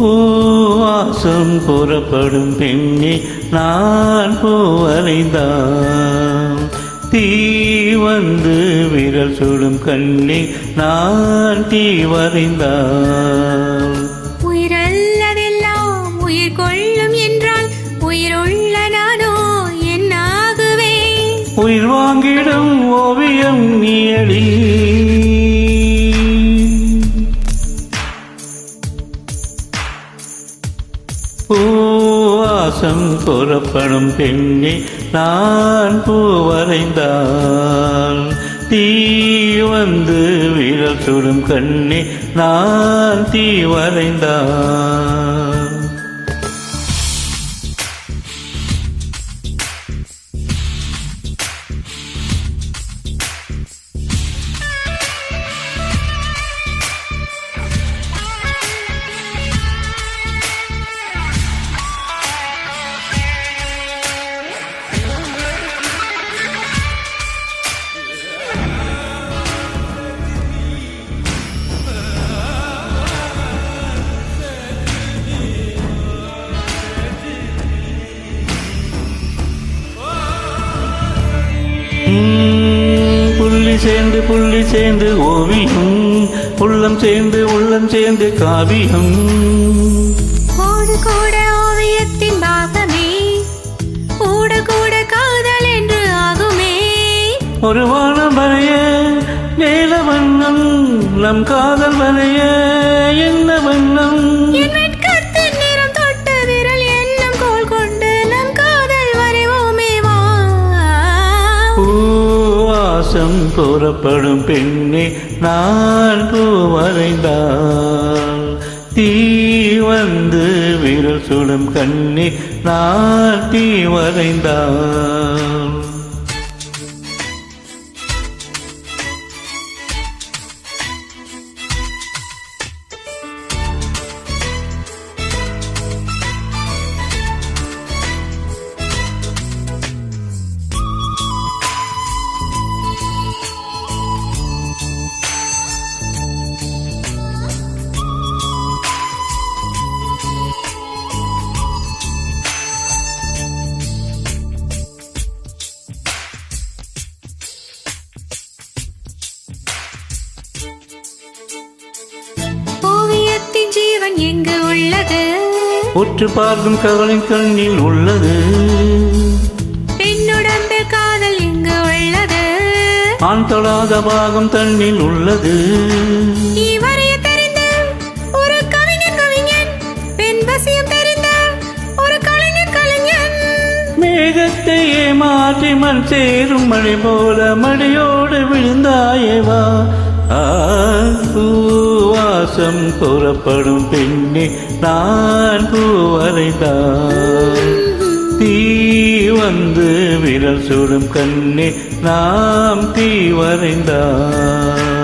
பூவாசம் புறப்படும் பெண்ணே நான் பூவரைந்தான் தீ வந்து விரல் சுடும் கண்ணே நான் தீ வரைந்தான் உயிரல்லதெல்லாம் உயிர் கொள்ளும் என்றால் உயிருள்ள நானோ என்னாகுவேன் உயிர் வாங்கிடும் ஓவியம் நீயடி பாசம் புறப்படும் பெண்ணே நான் பூவரைந்தால் தீ வந்து விரல் சுடும் கண்ணே நான் தீ வரைந்தான் புள்ளி சேர்ந்து புள்ளி சேர்ந்து ஓவியம். உள்ளம் சேர்ந்து உள்ளம் சேர்ந்து காவியம். கோடு கூட ஓவியத்தின் பாகமே. கூட கூட காதல் என்று ஆகுமே. ஒரு வானம் வரைய நீல வண்ணம் நம் காதல் வரைய என்ன வண்ணம்? பூவாசம் கூறப்படும் பெண்ணே நான் பூவரைந்தால் தீ வந்து விரல் சுடும் கண்ணே நான் தீ வரைந்தாள் ஜீவன் எங்கு உள்ளது. உற்று பார்க்கும் கவலை கண்ணில் உள்ளது. பெண்ணுடம்பில் காதல் எங்கு உள்ளது. ஆண் தொடாத பாகம் தண்ணில் உள்ளது. நீ வரைய தெரிந்த ஒரு கவிஞன் கவிஞன் பெண் வசியம் தெரிந்த ஒரு கலைஞன் கலைஞன். மேகத்தை ஏமாற்றி மண் சேரும் மழை போல மழையோடு விழுந்தாயேவா? ஆ, பாசம் புறப்படும் பெண்ணே நான் பூவரைதான் தீ வந்து விரல் சுடும் கண்ணே நாம் தீ வரைந்தான்.